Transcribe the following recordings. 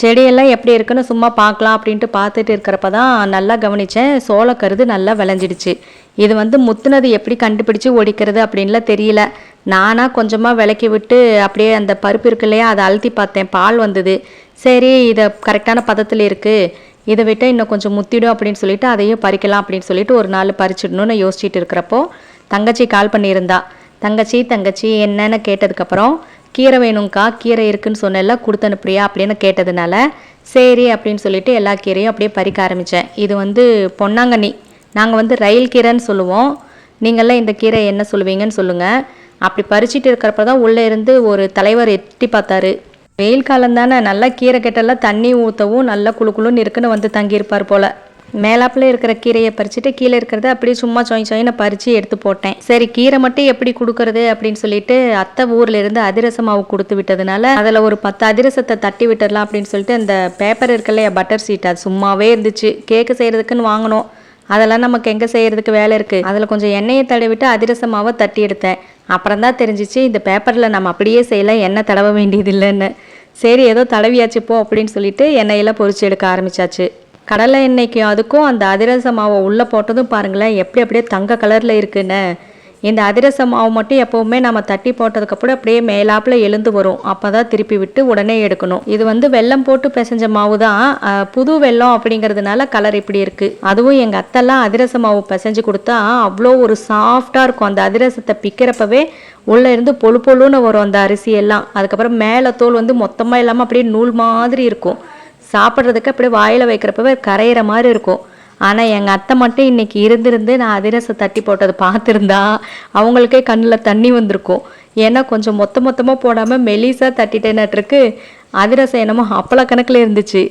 செடியெல்லாம் எப்படி இருக்குன்னு சும்மா பார்க்கலாம் அப்படின்ட்டு பார்த்துட்டு இருக்கிறப்ப தான் நல்லா கவனித்தேன் சோளக்கருது நல்லா விளைஞ்சிடுச்சு. இது வந்து முத்துனது எப்படி கண்டுபிடிச்சு ஒடிக்கிறது அப்படின்லாம் தெரியல. நானாக கொஞ்சமாக விளக்கி விட்டு அப்படியே அந்த பருப்பு இருக்கு இல்லையா அதை அழுத்தி பார்த்தேன். பால் வந்தது. சரி இதை கரெக்டான பதத்தில் இருக்குது இதை விட்டு இன்னும் கொஞ்சம் முத்திடும் அப்படின்னு சொல்லிட்டு அதையும் பறிக்கலாம் அப்படின்னு சொல்லிட்டு ஒரு நாள் பறிச்சிடணும்னு யோசிச்சுட்டு இருக்கிறப்போ தங்கச்சி கால் பண்ணியிருந்தா. தங்கச்சி தங்கச்சி என்னன்னு கேட்டதுக்கப்புறம் கீரை வேணுங்க்கா கீரை இருக்குன்னு சொன்னெல்லாம் கொடுத்து அனுப்புறியா அப்படின்னு கேட்டதுனால சரி அப்படின்னு சொல்லிட்டு எல்லா கீரையும் அப்படியே பறிக்க ஆரம்பித்தேன் இது வந்து பொன்னாங்கண்ணி. நாங்கள் வந்து ரயில் கீரைன்னு சொல்லுவோம். நீங்கள்லாம் இந்த கீரை என்ன சொல்லுவீங்கன்னு சொல்லுங்கள் அப்படி பறிச்சிட்டு இருக்கிறப்ப தான் உள்ளே இருந்து ஒரு தலைவர் எட்டி பார்த்தாரு. வெயில் காலம் தானே நல்லா கீரை கெட்டெல்லாம் தண்ணி ஊற்றவும் நல்லா குளு குளுன்னு இருக்குன்னு வந்து தங்கியிருப்பார் போல். மேலாப்பில் இருக்கிற கீரையை பறிச்சுட்டு கீழே இருக்கிறத அப்படியே சும்மா சொய் சொயின்னு பறித்து எடுத்து போட்டேன். சரி கீரை மட்டும் எப்படி கொடுக்கறது அப்படின்னு சொல்லிட்டு அத்தை ஊரில் இருந்து அதிரச மாவு கொடுத்து விட்டதுனால அதில் ஒரு பத்து அதிரசத்தை தட்டி விட்டுடலாம் அப்படின்னு சொல்லிட்டு அந்த பேப்பர் இருக்குல்லையா பட்டர் சீட் அது சும்மாவே இருந்துச்சு. கேக்கு செய்கிறதுக்குன்னு வாங்கினோம். அதெல்லாம் நமக்கு எங்கே செய்கிறதுக்கு வேலை இருக்குது அதில் கொஞ்சம் எண்ணெயை தடவிட்டு அதிரச மாவை தட்டி எடுத்தேன். அப்புறம் தான் தெரிஞ்சிச்சு இந்த பேப்பரில் நம்ம அப்படியே செய்யலாம் எண்ணெய் தடவ வேண்டியது இல்லைன்னு சரி ஏதோ தடவியாச்சு போ அப்படின்னு சொல்லிட்டு எண்ணெயெல்லாம் பொறிச்சு எடுக்க ஆரம்பிச்சாச்சு. கடலை எண்ணெய்க்கும் அதுக்கும் அந்த அதிரச மாவை உள்ளே போட்டதும் பாருங்களேன் எப்படி அப்படியே தங்க கலரில் இருக்குன்னு. இந்த அதிரச மாவு மட்டும் எப்போவுமே நம்ம தட்டி போட்டதுக்கப்புறம் அப்படியே மேலாப்பில் எழுந்து வரும். அப்போ தான் திருப்பி விட்டு உடனே எடுக்கணும். இது வந்து வெல்லம் போட்டு பிசைஞ்ச மாவு தான் புது வெல்லம் அப்படிங்கிறதுனால கலர் இப்படி இருக்குது அதுவும் எங்கள் அத்தெல்லாம் அதிரச மாவு பிசைஞ்சு கொடுத்தா அவ்வளோ ஒரு சாஃப்டாக இருக்கும். அந்த அதிரசத்தை பிக்கிறப்பவே உள்ளே இருந்து பொழு பொழுன்னு வரும் அந்த அரிசி எல்லாம் அதுக்கப்புறம் மேலே தோல் வந்து மொத்தமாக இல்லாமல் அப்படியே நூல் மாதிரி இருக்கும். சாப்பிட்றதுக்கு அப்படியே வாயில் வைக்கிறப்பவே கரையிற மாதிரி இருக்கும். ஆனால் எங்கள் அத்தை மட்டும் இன்றைக்கி இருந்திருந்து நான் அதிரசம் தட்டி போட்டது பார்த்துருந்தா அவங்களுக்கே கண்ணில் தண்ணி வந்திருக்கும். ஏன்னா கொஞ்சம் மொத்த மொத்தமாக போடாமல் மெலிசாக தட்டிட்டேனாட்டிருக்கு அதிரசம் என்னமோ அப்பள கணக்கில் இருந்துச்சு.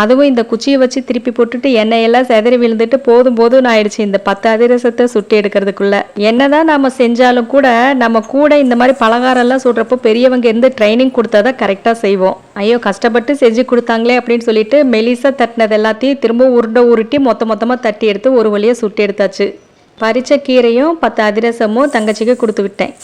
அதுவும் இந்த குச்சியை வச்சு திருப்பி போட்டுட்டு எண்ணெயெல்லாம் செதறி விழுந்துட்டு போதும் போதும்னு ஆயிடுச்சு. இந்த பத்து அதிரசத்தை சுட்டி எடுக்கிறதுக்குள்ள. என்னதான் நம்ம செஞ்சாலும் கூட நம்ம கூட இந்த மாதிரி பலகாரம்லாம் சுடுறப்போ பெரியவங்க இருந்து ட்ரைனிங் கொடுத்தா தான் கரெக்டாக செய்வோம். ஐயோ கஷ்டப்பட்டு செஞ்சு கொடுத்தாங்களே அப்படின்னு சொல்லிட்டு மெலிசா தட்டினது எல்லாத்தையும் திரும்ப உருண்டை உருட்டி மொத்த மொத்தமாக தட்டி எடுத்து ஒரு வழியாக சுட்டி எடுத்தாச்சு. பறிச்ச கீரையும் பத்து அதிரசமும் தங்கச்சிக்கு கொடுத்து விட்டேன்.